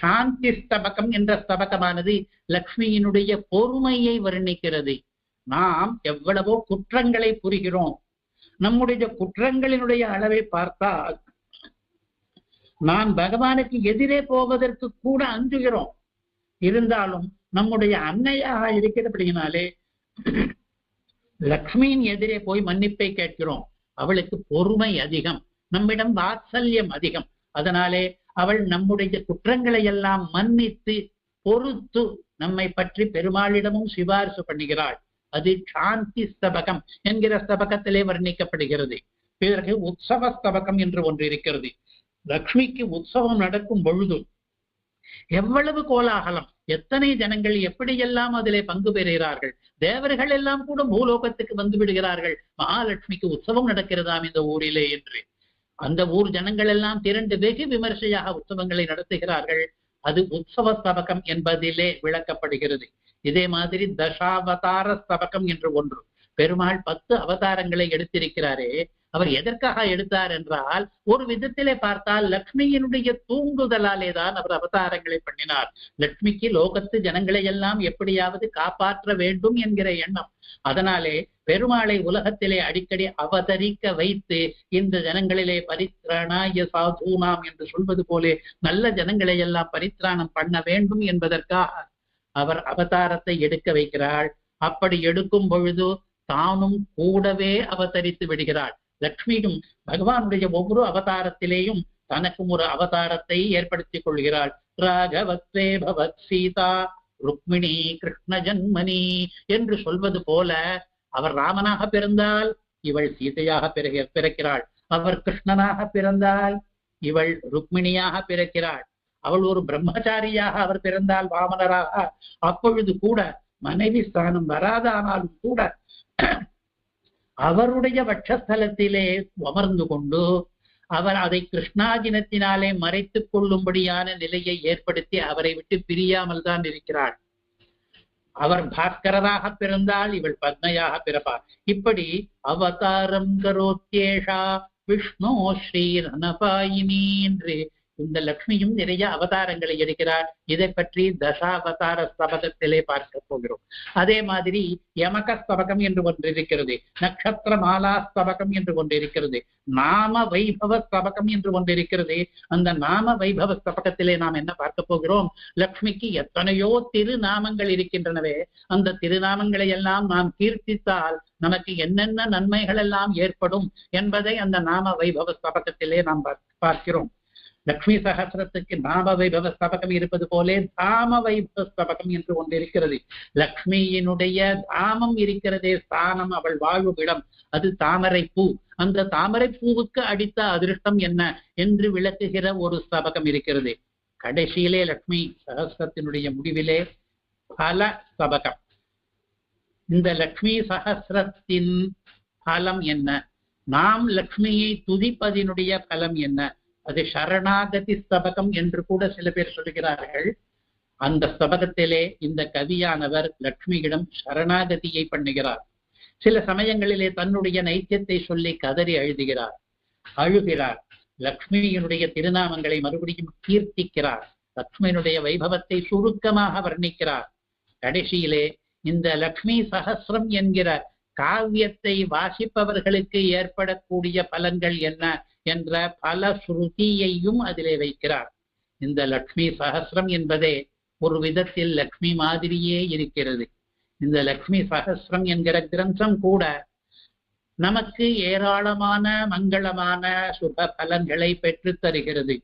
சாந்தி ஸ்தபகம் என்ற ஸ்தபகமானது லக்ஷ்மியினுடைய பொறுமையை வர்ணிக்கிறது. நாம் எவ்வளவோ குற்றங்களை புரிகிறோம். நம்முடைய குற்றங்களினுடைய அளவை பார்த்தால் நான் பகவானுக்கு எதிரே போவதற்கு கூட அஞ்சுகிறோம். இருந்தாலும் நம்முடைய அன்னையாக இருக்கிறபடியினாலே லக்ஷ்மியின் எதிரே போய் மன்னிப்பை கேட்கிறோம். அவளுக்கு பொறுமை அதிகம். நம்மிடம் வாத்சல்யம் அதிகம். அதனாலே அவள் நம்முடைய குற்றங்களை எல்லாம் மன்னித்து பொறுத்து நம்மை பற்றி பெருமாளிடமும் சிபாரிசு பண்ணுகிறாள். அது சாந்தி ஸ்தபகம் என்கிற ஸ்தபகத்திலே வர்ணிக்கப்படுகிறது. பிறகு உற்சவ ஸ்தபகம் என்று ஒன்று இருக்கிறது. லக்ஷ்மிக்கு உற்சவம் நடக்கும் பொழுது எவ்வளவு கோலாகலம். எத்தனை ஜனங்கள் எப்படியெல்லாம் அதிலே பங்கு பெறுகிறார்கள். தேவர்கள் எல்லாம் கூட பூலோகத்துக்கு வந்து விடுகிறார்கள். மகாலட்சுமிக்கு உற்சவம் நடக்கிறதாம் இந்த ஊரிலே என்று. அந்த ஊர் ஜனங்கள் எல்லாம் திரண்டு வெகு விமர்சையாக உற்சவங்களை நடத்துகிறார்கள். அது உற்சவ ஸ்தபகம் என்பதிலே விளக்கப்படுகிறது. இதே மாதிரி தசாவதார ஸ்தபகம் என்று ஒன்று. பெருமாள் பத்து அவதாரங்களை எடுத்திருக்கிறாரே அவர் எதற்காக எடுத்தார் என்றால் ஒரு விதத்திலே பார்த்தால் லக்ஷ்மியினுடைய தூங்குதலாலே தான் அவர் அவதாரங்களை பண்ணினார். லக்ஷ்மிக்கு லோகத்து ஜனங்களை எல்லாம் எப்படியாவது காப்பாற்ற வேண்டும் என்கிற எண்ணம். அதனாலே பெருமாளை உலகத்திலே அடிக்கடி அவதரிக்க வைத்து இந்த ஜனங்களிலே பரித்ராணாய சாதுனாம் என்று சொல்வது போலே நல்ல ஜனங்களை எல்லாம் பரித்ராணம் பண்ண வேண்டும் என்பதற்காக அவர் அவதாரத்தை எடுக்க வைக்கிறாள். அப்படி எடுக்கும் பொழுது தானும் கூடவே அவதரித்து விடுகிறாள். லக்ஷ்மியும் பகவானுடைய ஒவ்வொரு அவதாரத்திலேயும் தனக்கும் ஒரு அவதாரத்தை ஏற்படுத்திக் கொள்கிறாள். ராகவத்வே பவத் சீதா ருக்மிணி கிருஷ்ண ஜன்மணி என்று சொல்வது போல அவர் ராமனாக பிறந்தால் இவள் சீதையாக பிறகு பிறக்கிறாள். அவர் கிருஷ்ணனாக பிறந்தால் இவள் ருக்மிணியாக பிறக்கிறாள். அவள் ஒரு பிரம்மச்சாரியாக அவர் பிறந்தால் வாமனராக அப்பொழுது கூட மனைவி ஸ்தானம் வராதானாலும் கூட அவருடைய வட்சஸ்தலத்திலே அமர்ந்து கொண்டு அவர் அதை கிருஷ்ணாஜினத்தினாலே மறைத்துக் கொள்ளும்படியான நிலையை ஏற்படுத்தி அவரை விட்டு பிரியாமல் தான் இருக்கிறாள். அவர் பாஸ்கரராக பிறந்தால் இவள் பத்மையாக பிறப்பார் இப்படி அவதாரம் கரோத்தியேஷா விஷ்ணு ஸ்ரீ ரணபாயினி என்று இந்த லக்ஷ்மியும் நிறைய அவதாரங்களை எடுக்கிறார் இதை பற்றி தசாவதார ஸ்தபகத்திலே பார்க்க போகிறோம். அதே மாதிரி யமக ஸ்தபகம் என்று ஒன்று இருக்கிறது. நட்சத்திர மாலா ஸ்தபகம் என்று ஒன்று இருக்கிறது. நாம வைபவ ஸ்தபகம் என்று ஒன்று இருக்கிறது. அந்த நாம வைபவ ஸ்தபகத்திலே நாம் என்ன பார்க்க போகிறோம்? லக்ஷ்மிக்கு எத்தனையோ திருநாமங்கள் இருக்கின்றனவே. அந்த திருநாமங்களை எல்லாம் நாம் கீர்த்தித்தால் நமக்கு என்னென்ன நன்மைகள் எல்லாம் ஏற்படும் என்பதை அந்த நாம வைபவ ஸ்தபகத்திலே நாம் பார்க்கிறோம். லக்ஷ்மி சகசிரத்துக்கு நாம வைபவ ஸ்தபகம் இருப்பது போலே தாம வைபவ ஸ்தபகம் என்று ஒன்று இருக்கிறது. லக்ஷ்மியினுடைய தாமம் இருக்கிறதே ஸ்தானம் அவள் வாழ்வு இடம். அது தாமரை பூ அந்த தாமரை பூவுக்கு அடித்த அதிருஷ்டம் என்ன என்று விளக்குகிற ஒரு ஸ்தபகம் இருக்கிறது. கடைசியிலே லக்ஷ்மி சகசிரத்தினுடைய முடிவிலே பல ஸ்தபகம். இந்த லக்ஷ்மி சகசிரத்தின் பலம் என்ன? நாம் லக்ஷ்மியை துதிப்பதினுடைய பலம் என்ன? அது சரணாகதி ஸ்தபகம் என்று கூட சில பேர் சொல்கிறார்கள் அந்த ஸ்தபகத்திலே இந்த கவியானவர் லக்ஷ்மியிடம் சரணாகதியை பண்ணுகிறார். சில சமயங்களிலே தன்னுடைய நைத்தியத்தை சொல்லி கதறி அழுதுகிறார். அழுகிறார். லக்ஷ்மியினுடைய திருநாமங்களை மறுபடியும் கீர்த்திக்கிறார். லக்ஷ்மியினுடைய வைபவத்தை சுருக்கமாக வர்ணிக்கிறார். கடைசியிலே இந்த லக்ஷ்மி சகசிரம் என்கிற காவியத்தை வாசிப்பவர்களுக்கு ஏற்படக்கூடிய பலன்கள் என்ன? என்ற பல ஸ்ருதியையும் அதிலே வைக்கிறார். இந்த லக்ஷ்மி சகசிரம் என்பதே ஒரு விதத்தில் லக்ஷ்மி மாதிரியே இருக்கிறது. இந்த லக்ஷ்மி சகசிரம் என்கிற கிரந்தம் கூட நமக்கு ஏராளமான மங்களமான சுப பலன்களை பெற்று தருகிறது.